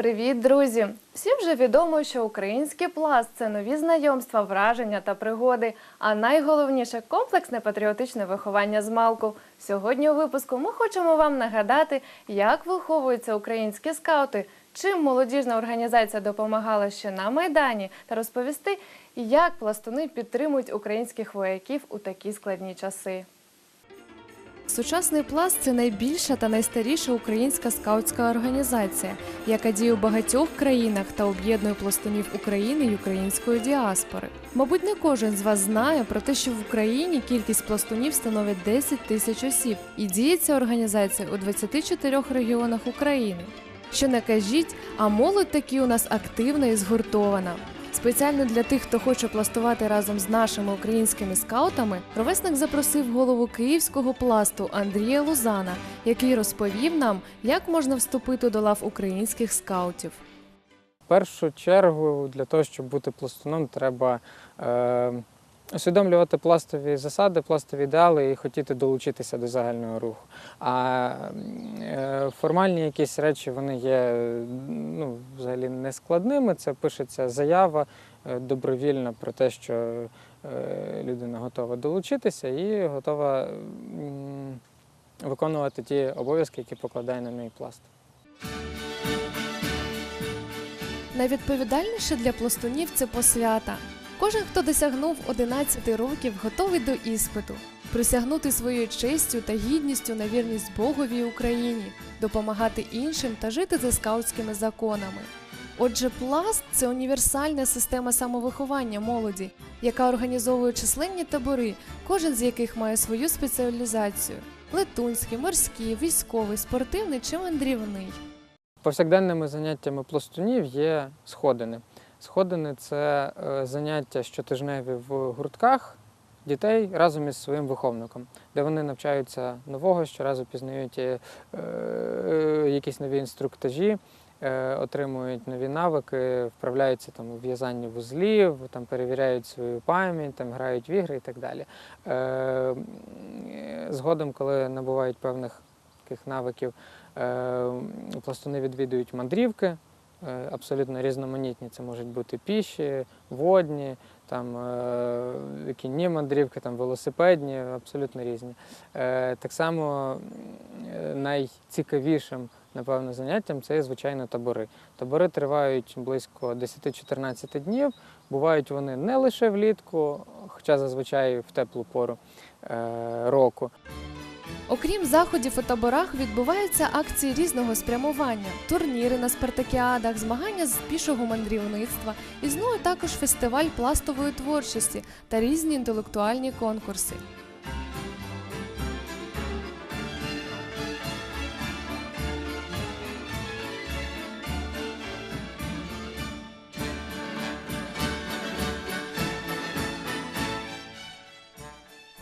Привіт, друзі! Всім вже відомо, що український пласт це нові знайомства, враження та пригоди. А найголовніше комплексне патріотичне виховання з малку. Сьогодні у випуску ми хочемо вам нагадати, як виховуються українські скаути, чим молодіжна організація допомагала ще на майдані, та розповісти, як пластуни підтримують українських вояків у такі складні часи. Сучасний пласт це найбільша та найстаріша українська скаутська організація, яка діє у багатьох країнах та об'єднує пластунів України й української діаспори. Мабуть, не кожен з вас знає про те, що в Україні кількість пластунів становить 10 тисяч осіб, і діє ця організація у 24 регіонах України. Що не кажіть, а молодь таки у нас активна і згуртована. Спеціально для тих, хто хоче пластувати разом з нашими українськими скаутами, ровесник запросив голову київського пласту Андрія Лузана, який розповів нам, як можна вступити до лав українських скаутів. В першу чергу для того, щоб бути пластуном, треба е, усвідомлювати пластові засади, пластові ідеали і хотіти долучитися до загального руху. А е, формальні якісь речі вони є ну, взагалі нескладними. Це пишеться заява е, добровільна про те, що е, людина готова долучитися і готова виконувати ті обов'язки, які покладає на неї пласт. Найвідповідальніше для пластунів це посвята. Кожен, хто досягнув 11 років, готовий до іспиту, присягнути своєю честю та гідністю на вірність Богові Україні, допомагати іншим та жити за скаутськими законами. Отже, пласт це універсальна система самовиховання молоді, яка організовує численні табори, кожен з яких має свою спеціалізацію: летунський, морський, військовий, спортивний чи мандрівний. Повсякденними заняттями пластунів є сходини. Сходини це е, заняття щотижневі в гуртках дітей разом із своїм виховником, де вони навчаються нового, щоразу пізнають е, е, якісь нові інструктажі, е, отримують нові навики, вправляються там у в'язанні вузлів, там перевіряють свою пам'ять, там грають в ігри і так далі. Е, Згодом, коли набувають певних таких навиків, е, пластуни відвідують мандрівки. Абсолютно різноманітні. Це можуть бути піші, водні, там е, кінні мандрівки, там велосипедні, абсолютно різні. Е, Так само е, найцікавішим, напевно, заняттям це, звичайно, табори. Табори тривають близько 10-14 днів. Бувають вони не лише влітку, хоча зазвичай в теплу пору е, року. Окрім заходів у таборах, відбуваються акції різного спрямування, турніри на спартакіадах, змагання з пішого мандрівництва, існує також фестиваль пластової творчості та різні інтелектуальні конкурси.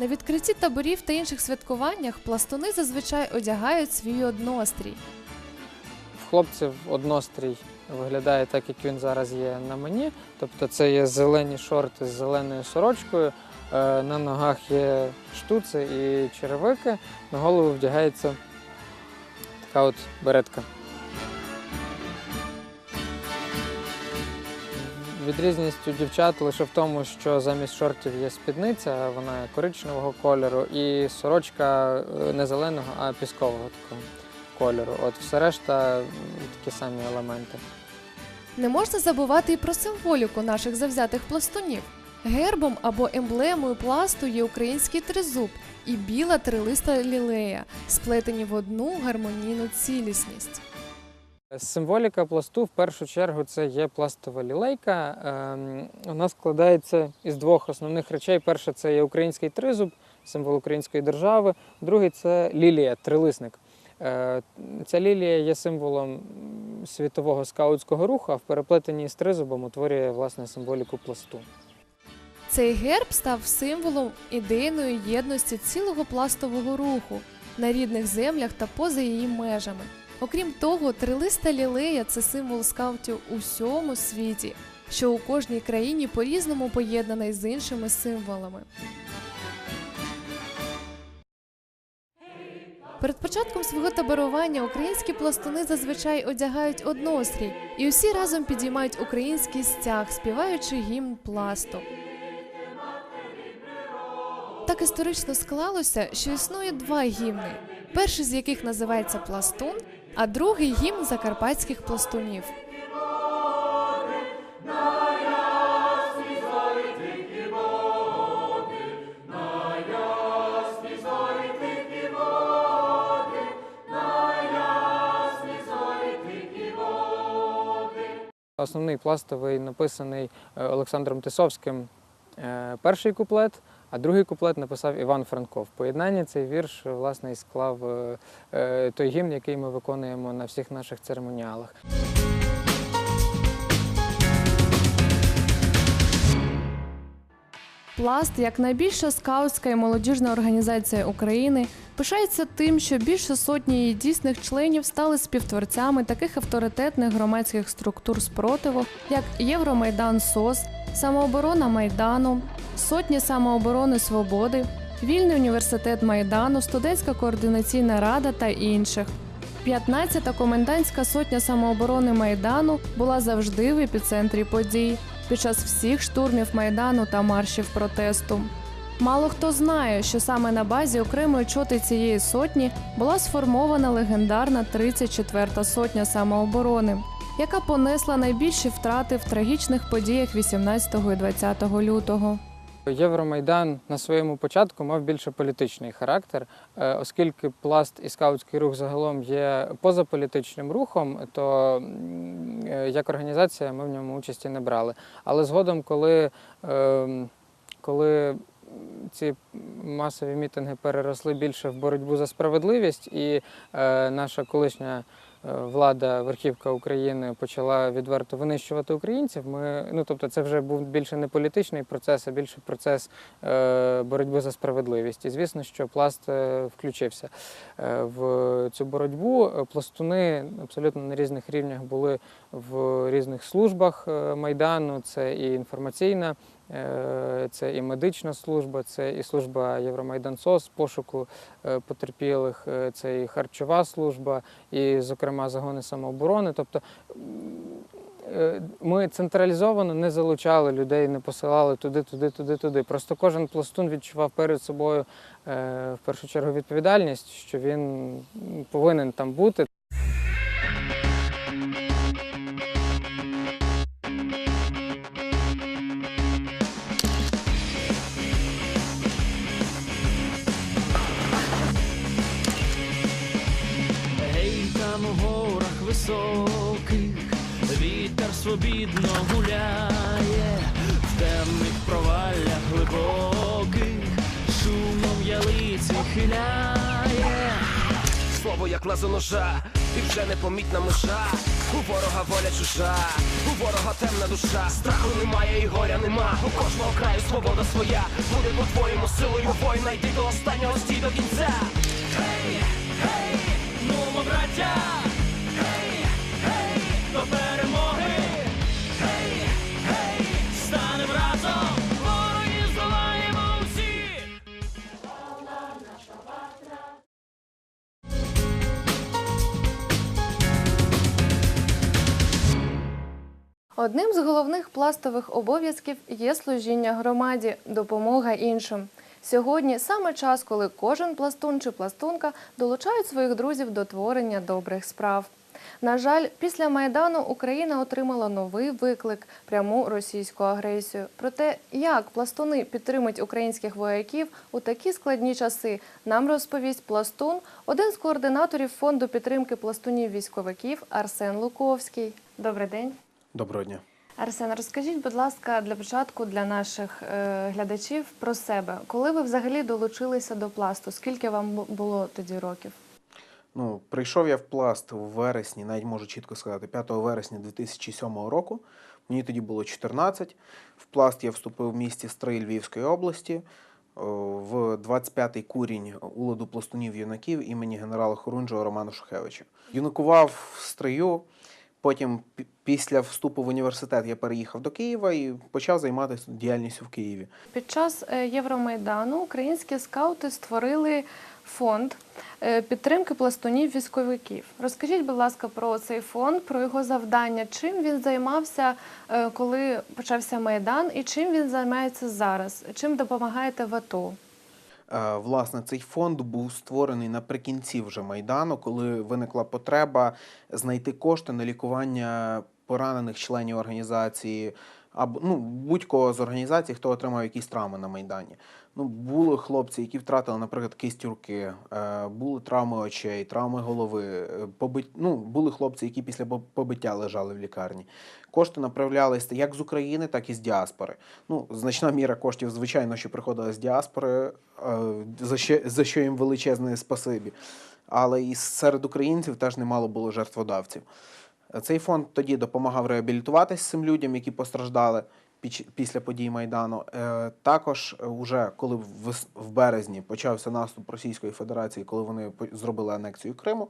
На відкритті таборів та інших святкуваннях пластуни зазвичай одягають свій однострій. В хлопців однострій виглядає так, як він зараз є на мені. Тобто це є зелені шорти з зеленою сорочкою, е, на ногах є штуци і черевики, на голову вдягається така от беретка. Відрізність у дівчат лише в тому, що замість шортів є спідниця, вона коричневого кольору, і сорочка е, не зеленого, а піскового такого кольору. От все решта такі самі елементи. Не можна забувати і про символіку наших завзятих пластунів. Гербом або емблемою пласту є український тризуб і біла трилиста лілея, сплетені в одну гармонійну цілісність. Символіка пласту в першу чергу це є пластова лілейка. Ем, Вона складається із двох основних речей. Перше це є український тризуб, символ української держави. Другий це лілія, трилисник. Е, Ця лілія є символом світового скаутського руху, а в переплетенні з тризубом утворює власне символіку пласту. Цей герб став символом ідейної єдності цілого пластового руху на рідних землях та поза її межами. Окрім того, трилиста лілея це символ скаутів у всьому світі, що у кожній країні по-різному поєднаний з іншими символами. Перед початком свого таборування українські пластуни зазвичай одягають однострій і усі разом підіймають український стяг, співаючи гімн пласту. Так історично склалося, що існує два гімни. Перший з яких називається Пластун, а другий гімн закарпатських пластунів. Основний пластовий написаний е, Олександром Тисовським е, перший куплет, а другий куплет написав Іван Франков. В поєднанні цей вірш власне і склав е, е, той гімн, який ми виконуємо на всіх наших церемоніалах. Пласт, як найбільша скаутська і молодіжна організація України, пишається тим, що більше сотні її дійсних членів стали співтворцями таких авторитетних громадських структур спротиву, як Євромайдан СОС, Самооборона Майдану, Сотні самооборони Свободи, Вільний університет Майдану, Студентська координаційна рада та інших. 15-та комендантська сотня самооборони Майдану була завжди в епіцентрі подій під час всіх штурмів Майдану та маршів протесту. Мало хто знає, що саме на базі окремої чоти цієї сотні була сформована легендарна 34-та сотня самооборони, яка понесла найбільші втрати в трагічних подіях 18 і 20 лютого. Євромайдан на своєму початку мав більше політичний характер, Е, оскільки пласт і скаутський рух загалом є позаполітичним рухом, то е, як організація ми в ньому участі не брали. Але згодом, коли, е, коли ці масові мітинги переросли більше в боротьбу за справедливість, і е, наша колишня влада, верхівка України почала відверто винищувати українців. Ми, ну тобто, це вже був більше не політичний процес, а більше процес е, боротьби за справедливість. І звісно, що пласт е, включився е, в цю боротьбу. Е, Пластуни абсолютно на різних рівнях були в різних службах е, майдану. Це і інформаційна. Е, Це і медична служба, це і служба Євромайдан-СОС пошуку е, потерпілих, е, це і харчова служба, і, зокрема, загони самооборони. Тобто ми централізовано не залучали людей, не посилали туди, туди, туди, туди. Просто кожен пластун відчував перед собою в першу чергу відповідальність, що він повинен там бути. Вітер свобідно гуляє, в темних проваллях глибоких, шумом ялиці хиляє. Слово як лезо ножа, і вже непомітна межа. У ворога воля чужа, у ворога темна душа. Страху немає і горя нема. У кожного краю свобода своя. Буде по-твоєму силою воїна, йди до останнього стій до кінця. Гей, Одним з головних пластових обов'язків є служіння громаді, допомога іншим. Сьогодні саме час, коли кожен пластун чи пластунка долучають своїх друзів до творення добрих справ. На жаль, після майдану Україна отримала новий виклик пряму російську агресію. Про те, як пластуни підтримують українських вояків у такі складні часи, нам розповість пластун, один з координаторів фонду підтримки пластунів військовиків Арсен Луковський. Добрий день. Доброго дня. Арсен, розкажіть, будь ласка, для початку для наших е, глядачів про себе. Коли ви взагалі долучилися до пласту? Скільки вам було тоді років? Ну, прийшов я в пласт у вересні, навіть можу чітко сказати, 5 вересня 2007 року. Мені тоді було 14. В пласт я вступив в місті Стрий Львівської області в 25-й курінь уладу пластунів юнаків імені генерала Хорунжого Романа Шухевича. Юнакував в стрию. Потім, після вступу в університет, я переїхав до Києва і почав займатися діяльністю в Києві. Під час е, Євромайдану українські скаути створили фонд е, підтримки пластунів військовиків. Розкажіть, будь ласка, про цей фонд, про його завдання, чим він займався, е, коли почався майдан, і чим він займається зараз? Чим допомагаєте в АТО? Е, Власне, цей фонд був створений наприкінці вже майдану, коли виникла потреба знайти кошти на лікування поранених членів організації або ну будь-кого з організацій, хто отримав якісь травми на майдані. Ну були хлопці, які втратили, наприклад, кисть руки, е, були травми очей, травми голови. е, Побит... Ну, були хлопці, які після побиття лежали в лікарні. Кошти направлялися як з України, так і з діаспори. Ну, значна міра коштів, звичайно, що приходила з діаспори, е, за що, за що їм величезне спасибі. Але і серед українців теж немало було жертводавців. Цей фонд тоді допомагав реабілітуватися цим людям, які постраждали після подій Майдану. Е, Також, уже коли в березні почався наступ Російської Федерації, коли вони зробили анексію Криму,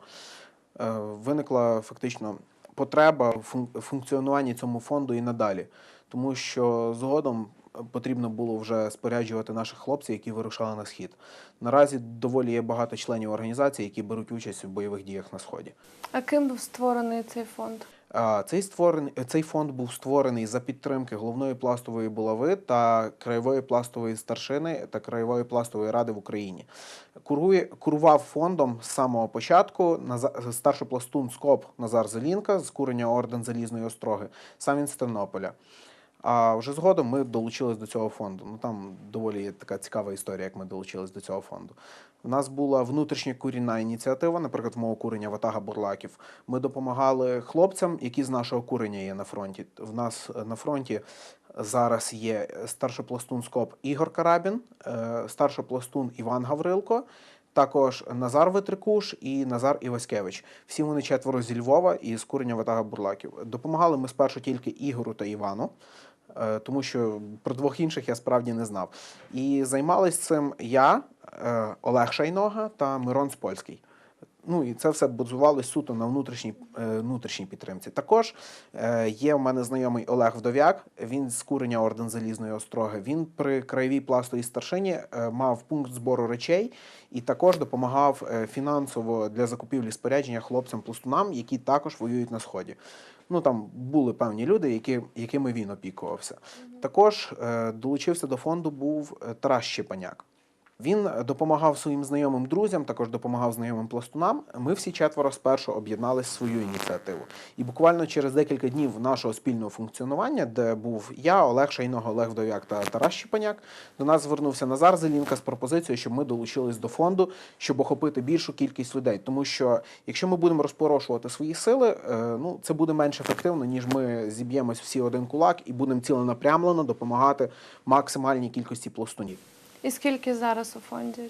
е, виникла фактично потреба в фун- функціонуванні цьому фонду і надалі, тому що згодом потрібно було вже споряджувати наших хлопців, які вирушали на схід. Наразі доволі є багато членів організації, які беруть участь у бойових діях на сході. А ким був створений цей фонд? Цей створений цей фонд був створений за підтримки головної пластової булави та краєвої пластової старшини та краєвої пластової ради в Україні. Курує курував фондом з самого початку Наза- старший пластун СКОП Назар Зелінка з курення орден Залізної Остроги, сам він з Тернополя. А вже згодом ми долучились до цього фонду. Ну там доволі є така цікава історія, як ми долучились до цього фонду. У нас була внутрішня курінна ініціатива, наприклад, мого курення Ватага Бурлаків. Ми допомагали хлопцям, які з нашого курення є на фронті. В нас е, на фронті зараз є старшопластун СКОП Ігор Карабін, е, старшопластун Іван Гаврилко. Також Назар Витрикуш і Назар Іваськевич. Всі вони четверо зі Львова і з курення Ватага Бурлаків. Допомагали ми спершу тільки Ігору та Івану, тому що про двох інших я справді не знав. І займались цим я, е, Олег Шайнога та Мирон Спольський. Ну і це все базувалось суто на внутрішній, е, внутрішній підтримці. Також е, є в мене знайомий Олег Вдовяк. Він з курення орден Залізної Остроги. Він при краєвій пластовій старшині е, мав пункт збору речей і також допомагав е, фінансово для закупівлі спорядження хлопцям-пластунам, які також воюють на сході. Ну там були певні люди, які, якими він опікувався. Також е, долучився до фонду був е, Тарас Щепаняк. Він допомагав своїм знайомим друзям, також допомагав знайомим пластунам. Ми всі четверо спершу об'єднали свою ініціативу. І буквально через декілька днів нашого спільного функціонування, де був я, Олег Шайного, Олег Вдовяк та Тарас Щепаняк, до нас звернувся Назар Зелінка з пропозицією, щоб ми долучились до фонду, щоб охопити більшу кількість людей. Тому що якщо ми будемо розпорошувати свої сили, е, ну це буде менш ефективно, ніж ми зіб'ємось всі один кулак і будемо ціленапрямлено допомагати максимальній кількості пластунів. І скільки зараз у фонді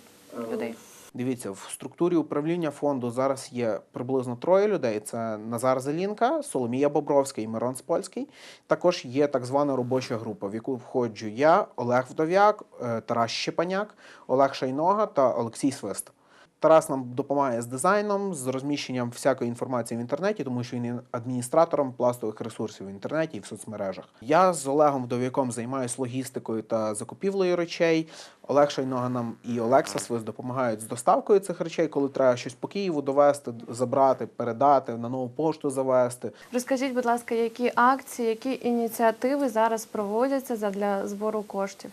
людей? Дивіться, в структурі управління фонду зараз є приблизно троє людей: це Назар Зелінка, Соломія Бобровська і Мирон Спольський. Також є так звана робоча група, в яку входжу я, Олег Вдовяк, е, Тарас Щепаняк, Олег Шайнога та Олексій Свист. Тарас нам допомагає з дизайном, з розміщенням всякої інформації в інтернеті, тому що він є адміністратором пластових ресурсів в інтернеті і в соцмережах. Я з Олегом Вдов'яком займаюся логістикою та закупівлею речей. Олег Шайнога нам і Олекса Свис допомагають з доставкою цих речей, коли треба щось по Києву довести, забрати, передати, на нову пошту завести. Розкажіть, будь ласка, які акції, які ініціативи зараз проводяться для збору коштів?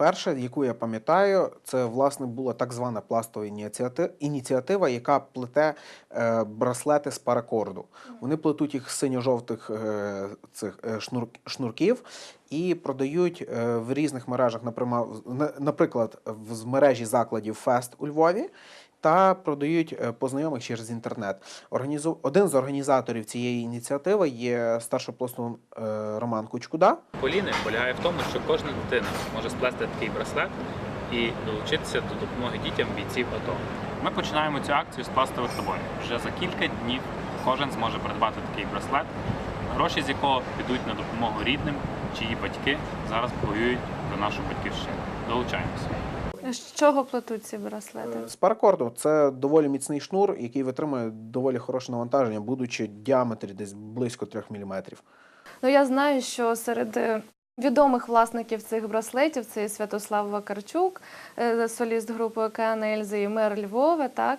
Перша, яку я пам'ятаю, це власне була так звана пластова ініціатива, яка плете е, браслети з паракорду. Вони плетуть їх з синьо-жовтих е, цих е, шнур, шнурків і продають в різних мережах, наприклад, в мережі закладів Фест у Львові. Та продають е, по знайомих через інтернет. Організу... Один з організаторів цієї ініціативи є старшопластун е, Роман Кучкуда. Поліни полягає в тому, що кожна дитина може сплести такий браслет і долучитися до допомоги дітям бійців АТО. Ми починаємо цю акцію з пластових набоїв. Вже за кілька днів кожен зможе придбати такий браслет, гроші з якого підуть на допомогу рідним, чиї батьки зараз воюють за нашу батьківщину. Долучаємося. З чого плетуть ці браслети? З паракорду це доволі міцний шнур, який витримує доволі хороше навантаження, будучи в діаметрі десь близько 3 мм. Ну я знаю, що серед е, Відомих власників цих браслетів це і Святослав Вакарчук, е, соліст групи Океан Ельзи і мер Львова, так?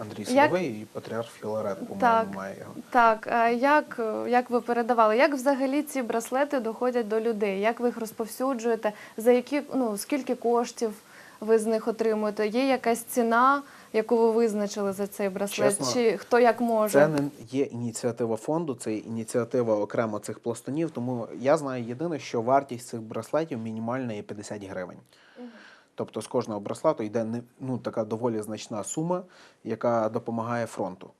Андрій Як- і патріарх Філарет, по-моєму, Так. має його. Так, а як, е, як ви передавали? Як взагалі ці браслети доходять до людей? Як ви їх розповсюджуєте? За які ну скільки коштів ви з них отримуєте? Є якась ціна, яку ви визначили за цей браслет? Чесно, Чи хто як може? Це не є ініціатива фонду, це ініціатива окремо цих пластунів. Тому я знаю єдине, що вартість цих браслетів мінімальна є 50 гривень. Тобто з кожного браслету йде ну, така доволі значна сума, яка допомагає фронту.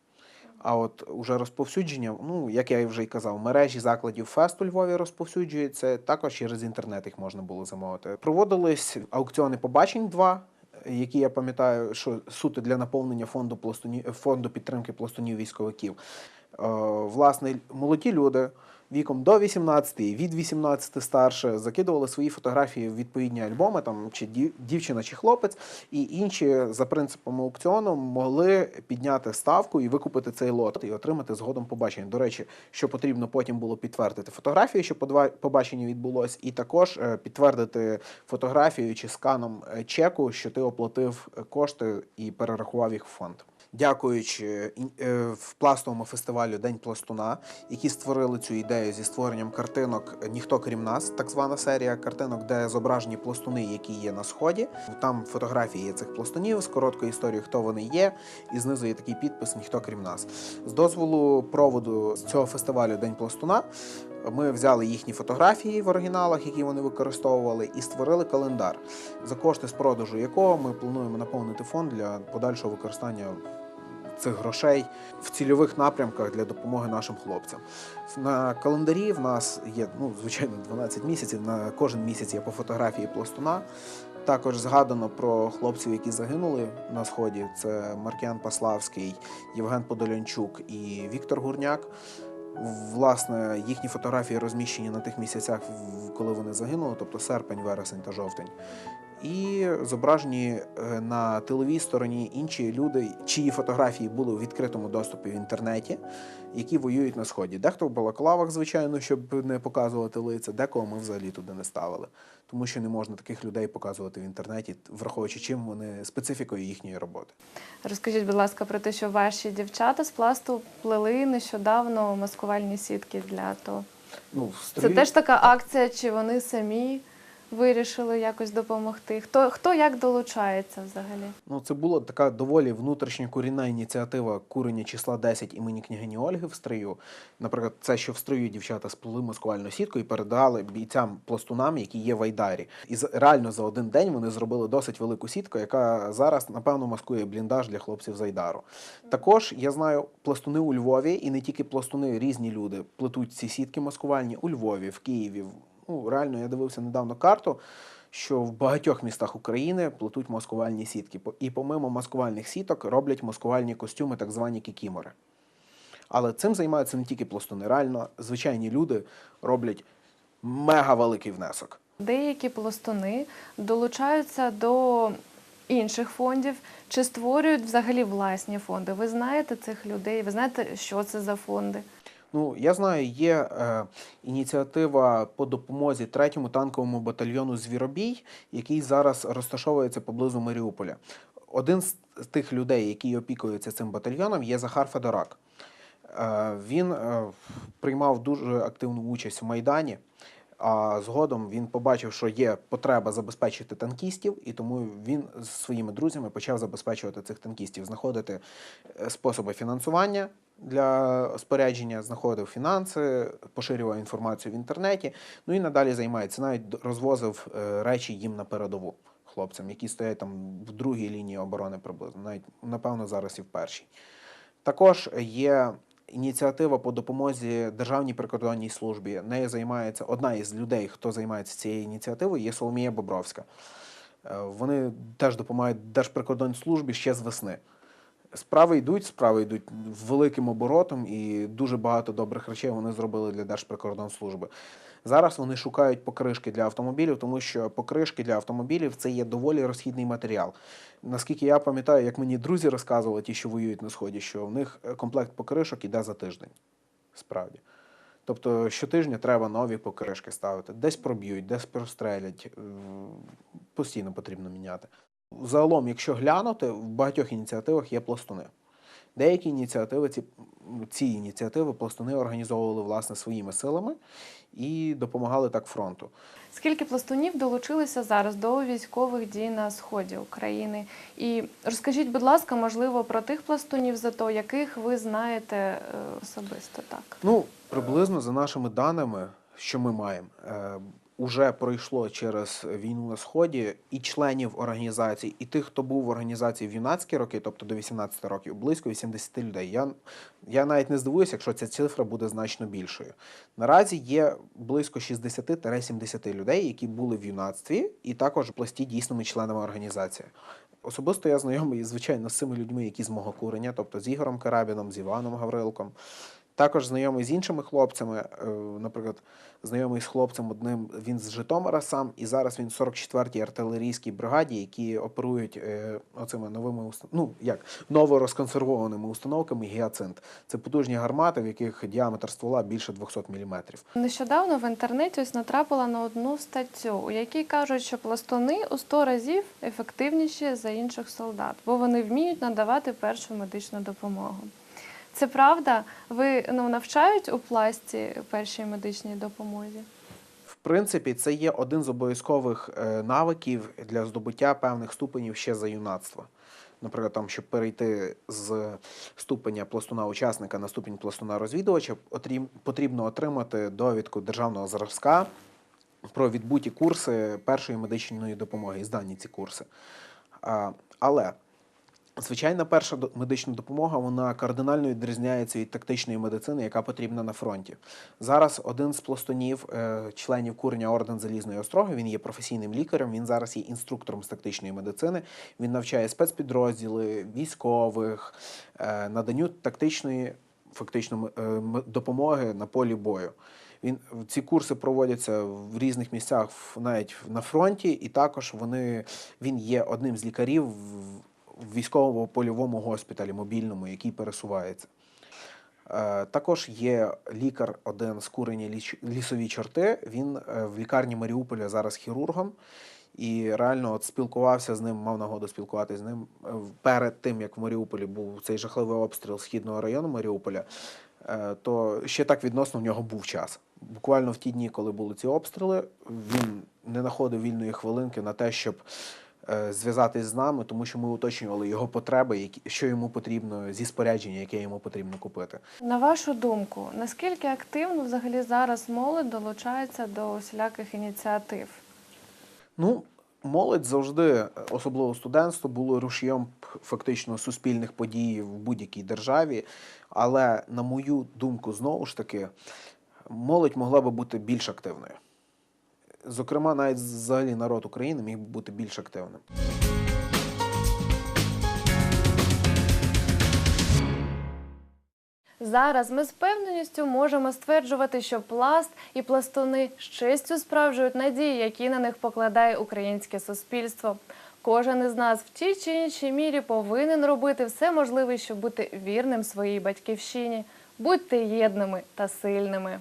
А от уже розповсюдження, ну як я вже й казав, мережі закладів фест у Львові розповсюджуються, також через інтернет їх можна було замовити. Проводились аукціони побачень два, які я пам'ятаю, що суто для наповнення фонду пластуні... фонду підтримки пластунів військовиків. Е, власне, молоді люди віком до 18 і від 18 старше закидували свої фотографії в відповідні альбоми, там чи дів- дівчина, чи хлопець, і інші за принципом аукціону могли підняти ставку і викупити цей лот і отримати згодом побачення. До речі, що потрібно потім було підтвердити фотографію, що побачення відбулось, і також е, підтвердити фотографію чи сканом е, чеку, що ти оплатив кошти і перерахував їх в фонд. Дякуючи е, в пластовому фестивалю День пластуна, які створили цю ідею зі створенням картинок Ніхто крім нас, так звана серія картинок, де зображені пластуни, які є на сході. Там фотографії є цих пластунів з короткою історією, хто вони є, і знизу є такий підпис Ніхто крім нас. З дозволу проводу цього фестивалю День пластуна. Ми взяли їхні фотографії в оригіналах, які вони використовували, і створили календар, за кошти з продажу якого ми плануємо наповнити фонд для подальшого використання цих грошей в цільових напрямках для допомоги нашим хлопцям. На календарі в нас є, ну, звичайно, 12 місяців. На кожен місяць є по фотографії пластуна. Також згадано про хлопців, які загинули на сході. Це Маркіан Паславський, Євген Подолянчук і Віктор Гурняк. Власне, їхні фотографії розміщені на тих місяцях, коли вони загинули, тобто серпень, вересень та жовтень. І зображені е, на тиловій стороні інші люди, чиї фотографії були у відкритому доступі в інтернеті, які воюють на сході. Дехто в балаклавах, звичайно, щоб не показувати лиця, декого ми взагалі туди не ставили, тому що не можна таких людей показувати в інтернеті, враховуючи чим вони специфікою їхньої роботи. Розкажіть, будь ласка, про те, що ваші дівчата з пласту плели нещодавно маскувальні сітки для АТО. Ну, в Це теж така акція, чи вони самі вирішили якось допомогти? Хто, хто як долучається взагалі? Ну, це була така доволі внутрішньокорінна ініціатива курення числа 10 імені княгині Ольги в стрию. Наприклад, це, що в стрию дівчата сплели маскувальну сітку і передали бійцям пластунам, які є в Айдарі. І реально за один день вони зробили досить велику сітку, яка зараз, напевно, маскує бліндаж для хлопців з Айдару. Також я знаю пластуни у Львові, і не тільки пластуни, різні люди плетуть ці сітки маскувальні у Львові, в Києві. Ну, реально, я дивився недавно карту що в багатьох містах України плетуть маскувальні сітки. І помимо маскувальних сіток роблять маскувальні костюми, так звані кікімори. Але цим займаються не тільки пластуни. Реально, звичайні люди роблять мега великий внесок. Деякі пластуни долучаються до інших фондів чи створюють взагалі власні фонди. Ви знаєте цих людей? Ви знаєте, що це за фонди? Ну, я знаю, є е, ініціатива по допомозі третьому танковому батальйону Звіробій, який зараз розташовується поблизу Маріуполя. Один з тих людей, які опікуються цим батальйоном, є Захар Федорак. Е, він е, приймав дуже активну участь в Майдані. А згодом він побачив, що є потреба забезпечити танкістів, і тому він з своїми друзями почав забезпечувати цих танкістів, знаходити е, способи фінансування для спорядження, знаходив фінанси, поширював інформацію в інтернеті. Ну і надалі займається. Навіть розвозив е, речі їм на передову хлопцям, які стоять там в другій лінії оборони приблизно, навіть напевно зараз і в першій. Також є ініціатива по допомозі Державній прикордонній службі. Нею займається одна із людей, хто займається цією ініціативою, є Соломія Бобровська. Е, Вони теж допомагають Держприкордонслужбі ще з весни. Справи йдуть, справи йдуть великим оборотом, і дуже багато добрих речей вони зробили для Держприкордонслужби. Зараз вони шукають покришки для автомобілів, тому що покришки для автомобілів це є доволі розхідний матеріал. Наскільки я пам'ятаю, як мені друзі розказували, ті, що воюють на сході, що в них е, комплект покришок іде за тиждень. Справді. Тобто щотижня треба нові покришки ставити, десь проб'ють, десь прострелять. Постійно потрібно міняти. Загалом, якщо глянути, в багатьох ініціативах є пластуни. Деякі ініціативи, ці, ці ініціативи пластуни організовували власне своїми силами і допомагали так фронту. Скільки пластунів долучилися зараз до військових дій на сході України? І розкажіть, будь ласка, можливо, про тих пластунів зато, яких ви знаєте е, особисто так. Ну, приблизно за нашими даними, що ми маємо, е, уже пройшло через війну на сході і членів організацій, і тих, хто був в організації в юнацькі роки, тобто до 18 років, близько 80 людей. Я, я навіть не здивуюся, якщо ця цифра буде значно більшою. Наразі є близько 60-70 людей, які були в юнацтві, і також пласті дійсними членами організації. Особисто я знайомий, звичайно, з цими людьми, які з мого курення, тобто з Ігорем Карабіном, з Іваном Гаврилком. Також знайомий з іншими хлопцями, е, наприклад, знайомий з хлопцем одним, він з Житомира сам, і зараз він в 44-й артилерійській бригаді, які оперують е, оцими новими ну, як, новорозконсервованими установками гіацинт. Це потужні гармати, в яких діаметр ствола більше 200 мм. Нещодавно в інтернеті ось натрапила на одну статтю, у якій кажуть, що пластуни у 100 разів ефективніші за інших солдат, бо вони вміють надавати першу медичну допомогу. Це правда? Ви ну, навчають у пласті першій медичній допомозі? В принципі, це є один з обов'язкових е, навиків для здобуття певних ступенів ще за юнацтва. Наприклад, там, щоб перейти з ступеня пластуна учасника на ступінь пластуна розвідувача, потрібно отримати довідку державного зразка про відбуті курси першої медичної допомоги і здані ці курси. Але Звичайна перша медична допомога вона кардинально відрізняється від тактичної медицини, яка потрібна на фронті. Зараз один з пластунів, е, членів курення орден Залізної Остроги, він є професійним лікарем. Він зараз є інструктором з тактичної медицини. Він навчає спецпідрозділи, військових, е, наданню тактичної фактично е, допомоги на полі бою. Він ці курси проводяться в різних місцях, навіть на фронті, і також вони він є одним з лікарів в в військовому польовому госпіталі мобільному, який пересувається. Е, Також є лікар один з курення ліч- лісові чорти. Він е, в лікарні Маріуполя зараз хірургом. І реально от спілкувався з ним, мав нагоду спілкуватися з ним е, перед тим, як в Маріуполі був цей жахливий обстріл східного району Маріуполя, то ще так відносно в нього був час. Буквально в ті дні, коли були ці обстріли, він не знаходив вільної хвилинки на те, щоб зв'язатись з нами, тому що ми уточнювали його потреби, які, що йому потрібно зі спорядження, яке йому потрібно купити. На вашу думку, наскільки активно взагалі зараз молодь долучається до усіляких ініціатив? Ну, молодь завжди, особливо студентство, було рушієм фактично суспільних подій в будь-якій державі. Але, на мою думку, знову ж таки, молодь могла би бути більш активною. Зокрема, навіть взагалі народ України міг би бути більш активним. Зараз ми з певненістю можемо стверджувати, що пласт і пластуни з честю справжують надії, які на них покладає українське суспільство. Кожен із нас в тій чи іншій мірі повинен робити все можливе, щоб бути вірним своїй батьківщині. Будьте єдними та сильними.